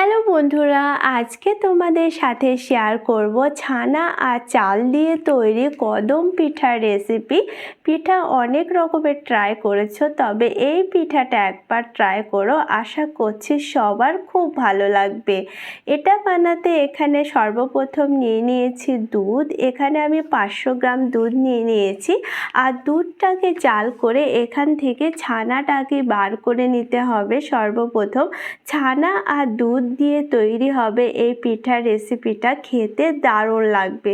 Hello বন্ধুরা, আজকে তোমাদের সাথে শেয়ার করব ছানা আর চাল দিয়ে তৈরি কদম পিঠার রেসিপি পিঠা অনেক রকমের ট্রাই করেছ, তবে এই পিঠাটা একবার ট্রাই করো। আশা করছি সবার খুব ভালো লাগবে। এটা বানাতে এখানে সর্বপ্রথম নিয়ে নিয়েছি দুধ। এখানে আমি পাঁচশো গ্রাম দুধ নিয়ে নিয়েছি। আর দুধটাকে জাল করে এখান থেকে ছানাটাকে বার করে নিতে হবে সর্বপ্রথম। ছানা আর দুধ দিয়ে তৈরি হবে এই পিঠার রেসিপিটা খেতে দারুণ লাগবে।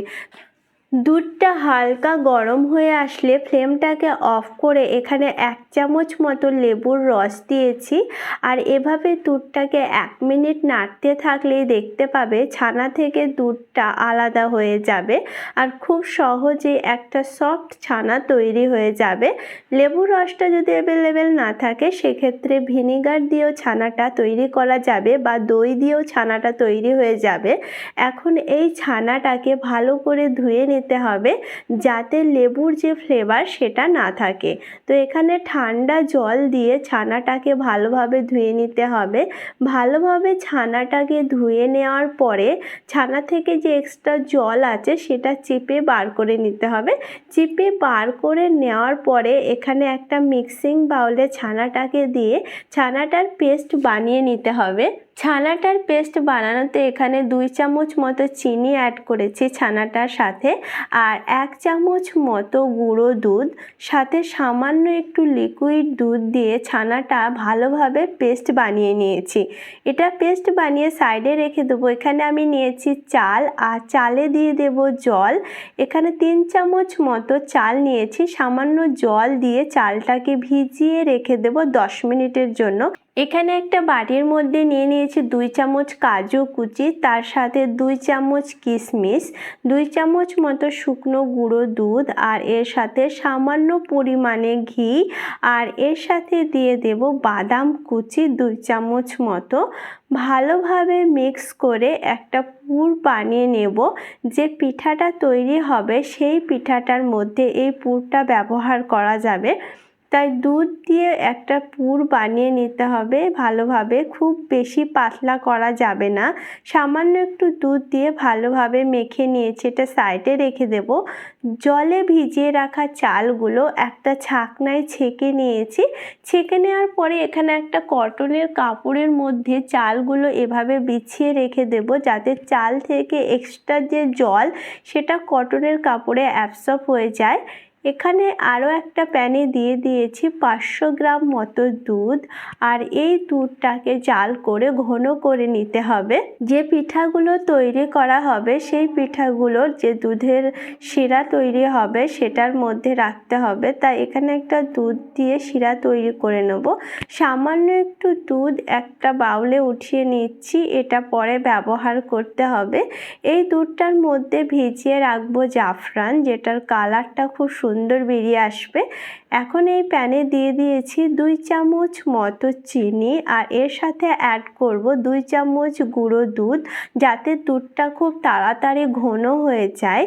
দুধটা হালকা গরম হয়ে আসলে ফ্লেমটাকে অফ করে এখানে এক চামচ মতো লেবুর রস দিয়েছি। আর এভাবে দুধটাকে এক মিনিট নাড়তে থাকলেই দেখতে পাবে ছানা থেকে দুধটা আলাদা হয়ে যাবে আর খুব সহজে একটা সফট ছানা তৈরি হয়ে যাবে। লেবুর রসটা যদি অ্যাভেলেবেল না থাকে, সেক্ষেত্রে ভিনিগার দিয়েও ছানাটা তৈরি করা যাবে বা দই দিয়েও ছানাটা তৈরি হয়ে যাবে। এখন এই ছানাটাকে ভালো করে ধুয়ে নিতে হবে যাতে লেবুর যে ফ্লেভার সেটা না থাকে। তো এখানে ঠান্ডা জল দিয়ে ছানাটাকে ভালোভাবে ধুয়ে নিতে হবে। ভালোভাবে ছানাটাকে ধুয়ে নেওয়ার পরে ছানা থেকে যে এক্সট্রা জল আছে সেটা চেপে বার করে নিতে হবে। চেপে বার করে নেওয়ার পরে এখানে একটা মিক্সিং বাউলে ছানাটাকে দিয়ে ছানাটার পেস্ট বানিয়ে নিতে হবে। ছানাটার পেস্ট বানানোতে এখানে দুই চামচ মতো চিনি অ্যাড করেছি ছানাটার সাথে, আর এক চামচ মতো গুঁড়ো দুধ, সাথে সামান্য একটু লিকুইড দুধ দিয়ে ছানাটা ভালোভাবে পেস্ট বানিয়ে নিয়েছি। এটা পেস্ট বানিয়ে সাইডে রেখে দেবো। এখানে আমি নিয়েছি চাল, আর চালে দিয়ে দেব জল। এখানে তিন চামচ মতো চাল নিয়েছি। সামান্য জল দিয়ে চালটাকে ভিজিয়ে রেখে দেবো দশ মিনিটের জন্য। এখানে একটা বাটির মধ্যে নিয়ে নিয়েছি দুই চামচ কাজু কুচি, তার সাথে দুই চামচ কিশমিশ দুই চামচ মতো শুকনো গুঁড়ো দুধ, আর এর সাথে সামান্য পরিমাণে ঘি, আর এর সাথে দিয়ে দেব বাদাম কুচি দুই চামচ মতো। ভালোভাবে মিক্স করে একটা পুর বানিয়ে নেব, যে পিঠাটা তৈরি হবে সেই পিঠাটার মধ্যে এই পুরটা ব্যবহার করা যাবে। তাই দুধ দিয়ে একটা পুর বানিয়ে নিতে হবে। ভালোভাবে খুব বেশি পাতলা করা যাবে না। সামান্য একটু দুধ দিয়ে ভালোভাবে মেখে নিয়েছি, এটা সাইডে রেখে দেব। জলে ভিজিয়ে রাখা চালগুলো একটা ছাকনায় ছেঁকে নিয়েছি। ছেঁকে নেওয়ার পরে এখানে একটা কটনের কাপড়ের মধ্যে চালগুলো এভাবে বিছিয়ে রেখে দেব, যাতে চাল থেকে এক্সট্রা যে জল, সেটা কটনের কাপড়ে অ্যাবসর্ব হয়ে যায়। এখানে আরও একটা প্যানে দিয়ে দিয়েছি পাঁচশো গ্রাম মতো দুধ। আর এই দুধটাকে জাল করে ঘন করে নিতে হবে। যে পিঠাগুলো তৈরি করা হবে, সেই পিঠাগুলোর যে দুধের শিরা তৈরি হবে, সেটার মধ্যে রাখতে হবে। তাই এখানে একটা দুধ দিয়ে শিরা তৈরি করে নেব। সামান্য একটু দুধ একটা বাউলে উঠিয়ে নিচ্ছি, এটা পরে ব্যবহার করতে হবে। এই দুধটার মধ্যে ভিজিয়ে রাখব জাফরান, যেটার কালারটা খুব সুন্দর সুন্দর বেরিয়ে আসবে। এখন এই প্যানে দিয়ে দিয়েছি দুই চামচ মতো চিনি আর এর সাথে অ্যাড করব দুই চামচ গুঁড়ো দুধ যাতে দুধটা খুব তাড়াতাড়ি ঘন হয়ে যায়।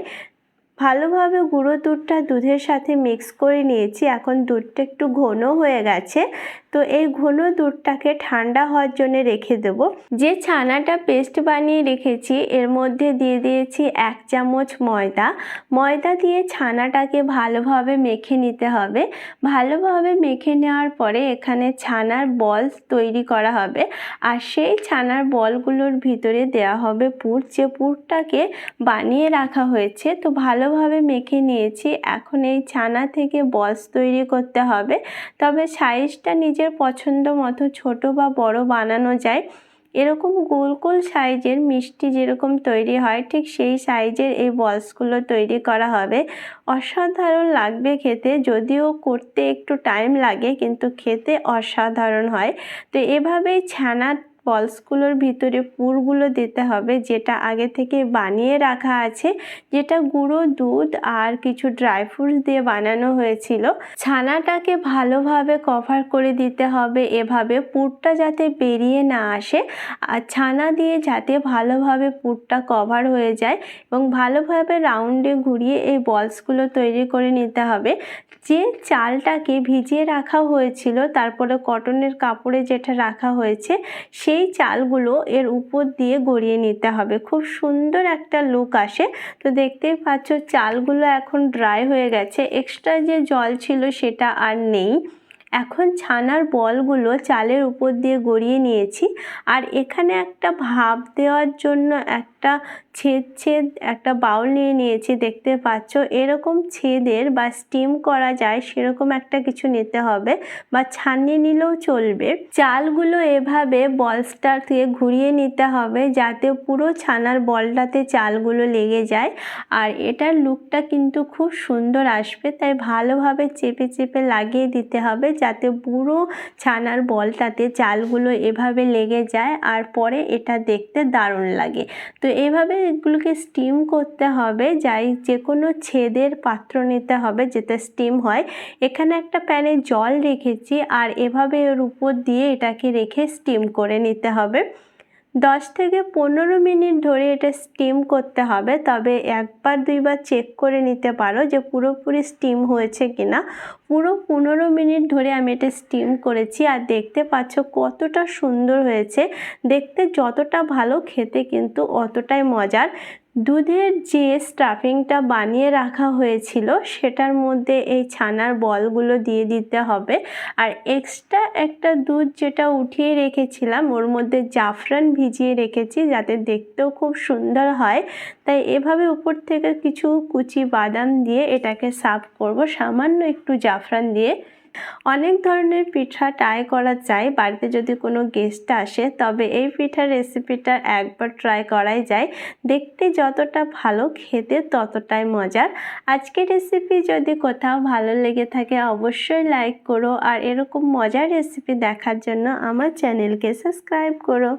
ভালোভাবে গুঁড়ো দুধটা দুধের সাথে মিক্স করে নিয়েছি। এখন দুধটা একটু ঘন হয়ে গেছে। তো এই ঘন দুধটাকে ঠান্ডা হওয়ার জন্য রেখে দেবো। যে ছানাটা পেস্ট বানিয়ে রেখেছি, এর মধ্যে দিয়ে দিয়েছি এক চামচ ময়দা। ময়দা দিয়ে ছানাটাকে ভালোভাবে মেখে নিতে হবে। ভালোভাবে মেখে নেওয়ার পরে এখানে ছানার বল তৈরি করা হবে। আর সেই ছানার বলগুলোর ভিতরে দেওয়া হবে পুর। যে পুরটাকে বানিয়ে রাখা হয়েছে, তো ভালোভাবে মেখে নিয়েছি। এখন এই ছানা থেকে বলস তৈরি করতে হবে। তবে সাইজটা নিজে নিজের পছন্দ মতো ছোট বা বড় বানানো যায়। এরকম গোল গোল সাইজের মিষ্টি যেরকম তৈরি হয়, ঠিক সেই সাইজের এই বলসগুলো তৈরি করা হবে। অসাধারণ লাগবে খেতে, যদিও করতে একটু টাইম লাগে, কিন্তু খেতে অসাধারণ হয়। তো এভাবেই ছানা বলসগুলোর ভিতরে পুরগুলো দিতে হবে, যেটা আগে থেকে বানিয়ে রাখা আছে, যেটা গুঁড়ো, দুধ আর কিছু ড্রাই ফ্রুটস দিয়ে বানানো হয়েছিল। ছানাটাকে ভালোভাবে কভার করে দিতে হবে, এভাবে পুরটা যাতে বেরিয়ে না আসে, আর ছানা দিয়ে যাতে ভালোভাবে পুরটা কভার হয়ে যায় এবং ভালোভাবে রাউন্ডে ঘুরিয়ে এই বলসগুলো তৈরি করে নিতে হবে। যে চালটাকে ভিজিয়ে রাখা হয়েছিল, তারপরে কটনের কাপড়ে যেটা রাখা হয়েছে সে সেই চালগুলো এর উপর দিয়ে গড়িয়ে নিতে হবে। খুব সুন্দর একটা লুক আসে। তো দেখতেই পাচ্ছ, চালগুলো এখন ড্রাই হয়ে গেছে। এক্সট্রা যে জল ছিল সেটা আর নেই। এখন ছানার বলগুলো চালের উপর দিয়ে গড়িয়ে নিয়েছি। আর এখানে একটা ভাব দেওয়ার জন্য একটা ছেদ ছেদ একটা বাউল নিয়ে নিয়েছি, দেখতে পাচ্ছ? এরকম ছেদের বা স্টিম করা যায়, সেরকম একটা কিছু নিতে হবে বা ছানিয়ে নিলেও চলবে। চালগুলো এভাবে বলসটাকে ঘুরিয়ে নিতে হবে যাতে পুরো ছানার বলটাতে চালগুলো লেগে যায়। আর এটার লুকটা কিন্তু খুব সুন্দর আসবে, তাই ভালোভাবে চেপে চেপে লাগিয়ে দিতে হবে যাতে পুরো ছানার বলটাতে চালগুলো এভাবে লেগে যায় আর পরে এটা দেখতে দারুণ লাগে। তো এভাবে এগুলোকে স্টিম করতে হবে, যাই যে কোনো ছেদের পাত্র নিতে হবে যেটা স্টিম হয়। এখানে একটা প্যানে জল রেখেছি আর এভাবে এর উপর দিয়ে এটাকে রেখে স্টিম করে নিতে হবে। দশ থেকে পনেরো মিনিট ধরে এটা স্টিম করতে হবে, তবে একবার দুইবার চেক করে নিতে পারো যে পুরোপুরি স্টিম হয়েছে কিনা। পুরো পনেরো মিনিট ধরে আমি এটা স্টিম করেছি আর দেখতে পাচ্ছ কতটা সুন্দর হয়েছে। দেখতে যতটা ভালো খেতে কিন্তু অতটাই মজার। দুধের যে স্টাফিংটা বানিয়ে রাখা হয়েছিল, সেটার মধ্যে এই ছানার বলগুলো দিয়ে দিতে হবে। আর এক্সট্রা একটা দুধ যেটা উঠিয়ে রেখেছিলাম, ওর মধ্যে জাফরান ভিজিয়ে রেখেছি যাতে দেখতেও খুব সুন্দর হয়। তাই এভাবে উপর থেকে কিছু কুচি বাদাম দিয়ে এটাকে সার্ভ করব। সামান্য একটু জাফরান দিয়ে অনেক ধরনের পিঠা ট্রাই করা যায়, বাড়িতে যদি কোনো গেস্ট আসে, তবে এই পিঠার রেসিপিটা একবার ট্রাই করাই যায়। দেখতে যতটা ভালো, খেতে ততটাই মজার। আজকের রেসিপি যদি কোথাও ভালো লেগে থাকে, অবশ্যই লাইক করো। আর এরকম মজার রেসিপি দেখার জন্য আমার চ্যানেলকে সাবস্ক্রাইব করো।